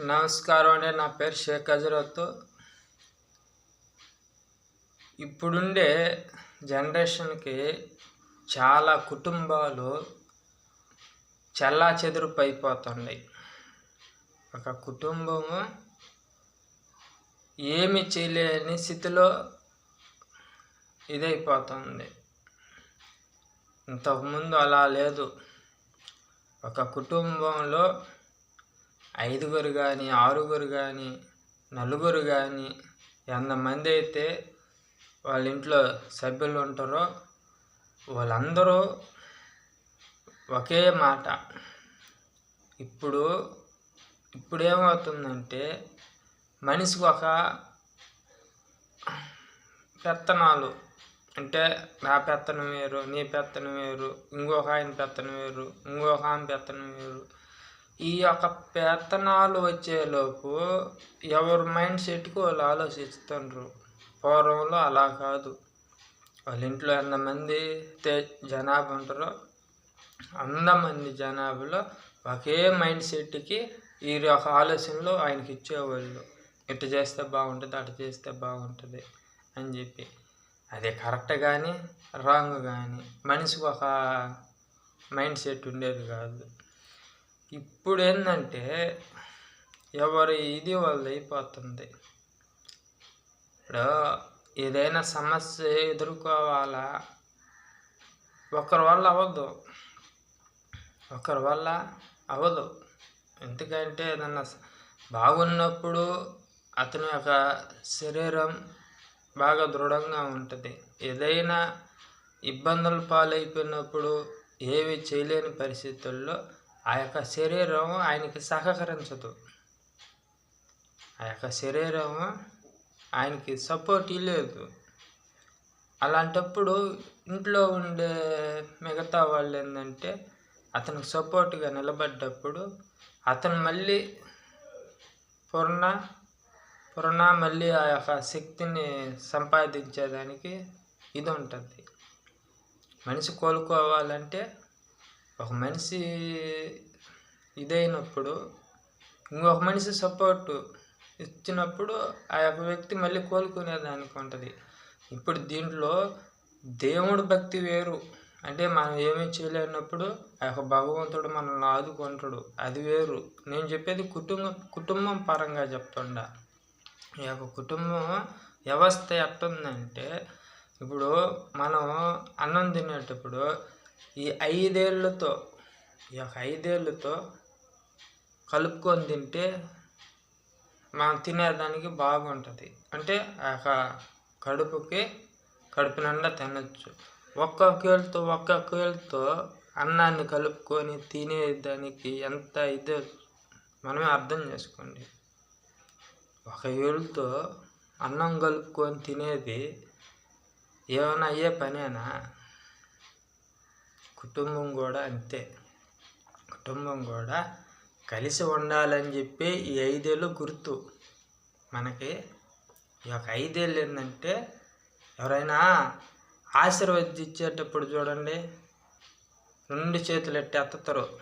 నమస్కారం అండి. నా పేరు షేక్ హజరత్. ఇప్పుడుండే జనరేషన్కి చాలా కుటుంబాలు చల్లా చెదురుపు అయిపోతున్నాయి ఒక కుటుంబము ఏమి చేయలేని స్థితిలో ఇదైపోతుంది. ఇంతకుముందు అలా లేదు. ఒక కుటుంబంలో ఐదుగురు కానీ ఆరుగురు కానీ నలుగురు కానీ ఎంతమంది అయితే వాళ్ళ ఇంట్లో సభ్యులు ఉంటారో వాళ్ళందరూ ఒకే మాట. ఇప్పుడు ఇప్పుడు ఏమవుతుందంటే మనిషికి ఒక పెత్తనాలు. అంటే నా పెత్తనం వేరు నీ పెత్తనం వేరు ఇంకొక ఆయన పెత్తనం వేరు ఇంకొక ఆయన పెత్తనం వేరు. ఈ యొక్క పెత్తనాలు వచ్చేలోపు ఎవరి మైండ్ సెట్కి వాళ్ళు ఆలోచిస్తుండ్రు. పూర్వంలో అలా కాదు. వాళ్ళ ఇంట్లో ఎంతమంది జనాభా ఉంటారో అంతమంది జనాభాలో ఒకే మైండ్ సెట్కి ఈ యొక్క ఆలోచనలు ఆయనకి ఇచ్చేవాళ్ళు. ఇటు చేస్తే బాగుంటుంది అటు చేస్తే బాగుంటుంది అని చెప్పి. అది కరెక్ట్ కానీ రాంగ్ కానీ మనిషికి ఒక మైండ్ సెట్ ఉండేది కాదు. ఇప్పుడు ఏంటంటే ఎవరి ఇది వాళ్ళు అయిపోతుంది. ఇప్పుడు ఏదైనా సమస్య ఎదుర్కోవాలా? ఒకరి వల్ల అవ్వదు. ఒకరి వల్ల అవ్వదు. ఎందుకంటే ఏదన్నా బాగున్నప్పుడు అతని యొక్క శరీరం బాగా దృఢంగా ఉంటుంది. ఏదైనా ఇబ్బందుల పాలైపోయినప్పుడు ఏవి చేయలేని పరిస్థితుల్లో ఆ యొక్క శరీరం ఆయనకి సహకరించదు. ఆ యొక్క శరీరం ఆయనకి సపోర్ట్ ఇవ్వలేదు అలాంటప్పుడు ఇంట్లో ఉండే మిగతా వాళ్ళు ఏంటంటే అతనికి సపోర్ట్గా నిలబడ్డప్పుడు అతను మళ్ళీ పూర్ణ పూర్ణ మళ్ళీ ఆ యొక్క శక్తిని సంపాదించేదానికి ఇది ఉంటుంది. మనిషి కోలుకోవాలంటే ఒక మనిషి ఇదైనప్పుడు ఇంకొక మనిషి సపోర్టు ఇచ్చినప్పుడు ఆ యొక్క వ్యక్తి మళ్ళీ కోలుకునేదానికి ఉంటుంది. ఇప్పుడు దీంట్లో దేవుడు భక్తి వేరు. అంటే మనం ఏమీ చేయలేనప్పుడు ఆ యొక్క భగవంతుడు మనల్ని ఆదుకుంటాడు. అది వేరు. నేను చెప్పేది కుటుంబం కుటుంబం పరంగా చెప్తుండ. ఈ యొక్క కుటుంబం వ్యవస్థ ఎట్టుందంటే ఇప్పుడు మనం అన్నం తినేటప్పుడు ఈ ఐదేళ్ళతో ఈ యొక్క ఐదేళ్ళతో కలుపుకొని తింటే మనం తినేదానికి బాగుంటుంది. అంటే ఆ కడుపుకి కడుపు నిండా తినచ్చు. ఒక్కొక్క ఏళ్ళతో ఒక్కొక్క ఏళ్ళతో అన్నాన్ని కలుపుకొని తినేదానికి ఎంత ఇదో మనమే అర్థం చేసుకోండి. ఒక ఏళ్ళతో అన్నం కలుపుకొని తినేది ఏమైనా అయ్యే పనేనా? కుటుంబం కూడా అంతే. కుటుంబం కూడా కలిసి ఉండాలని చెప్పి ఈ ఐదేళ్ళు గుర్తు. మనకి ఈ యొక్క ఐదేళ్ళు ఏంటంటే ఎవరైనా ఆశీర్వదించేటప్పుడు చూడండి రెండు చేతులు ఎట్టి ఎత్తుతారు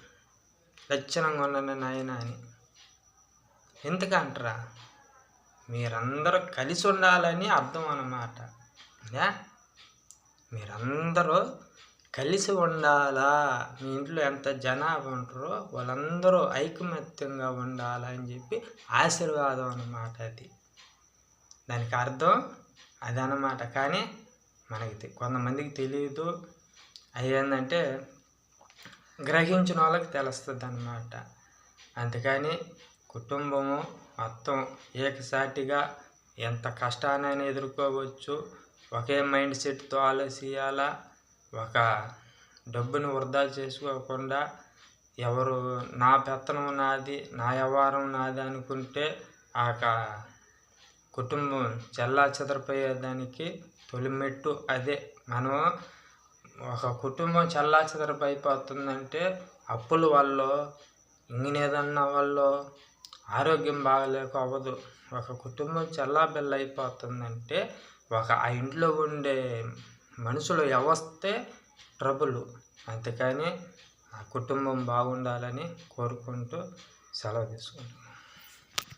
లక్షణంగా ఉండండి నాయన అని. ఎందుకంటారా? మీరందరూ కలిసి ఉండాలని అర్థం అన్నమాట. మీరందరూ కలిసి ఉండాలా? మీ ఇంట్లో ఎంత జనాభా ఉంటారో వాళ్ళందరూ ఐకమత్యంగా ఉండాలా అని చెప్పి ఆశీర్వాదం అన్నమాట అది. దానికి అర్థం? అది అన్నమాట కానీ మనకి కొంతమందికి తెలియదు అది ఏంటంటే గ్రహించిన వాళ్ళకి తెలుస్తుంది అన్నమాట అందుకని కుటుంబము మొత్తం ఏకసాటిగా ఎంత కష్టాన్ని ఎదుర్కోవచ్చు. ఒకే మైండ్ సెట్తో ఆలోచించాలా ఒక డబ్బును వృధా చేసుకోకుండా ఎవరు నా పెత్తనం నాది నా వ్యవహారం నాది అనుకుంటే ఆ యొక్క కుటుంబం చెల్లా చెదరిపోయేదానికి తొలిమెట్టు అదే. మనం ఒక కుటుంబం చల్లా చెదరిపోయిపోతుందంటే అప్పుల వల్ల ఇంగినేదన్న వల్ల ఆరోగ్యం బాగలేక అవ్వదు. ఒక కుటుంబం చల్లాబిల్ల అయిపోతుందంటే ఒక ఆ ఇంట్లో ఉండే మనుషుల వ్యవస్థే ట్రబుల్. అందుకని ఆ కుటుంబం బాగుండాలని కోరుకుంటూ సెలవు తీసుకుంటున్నాను.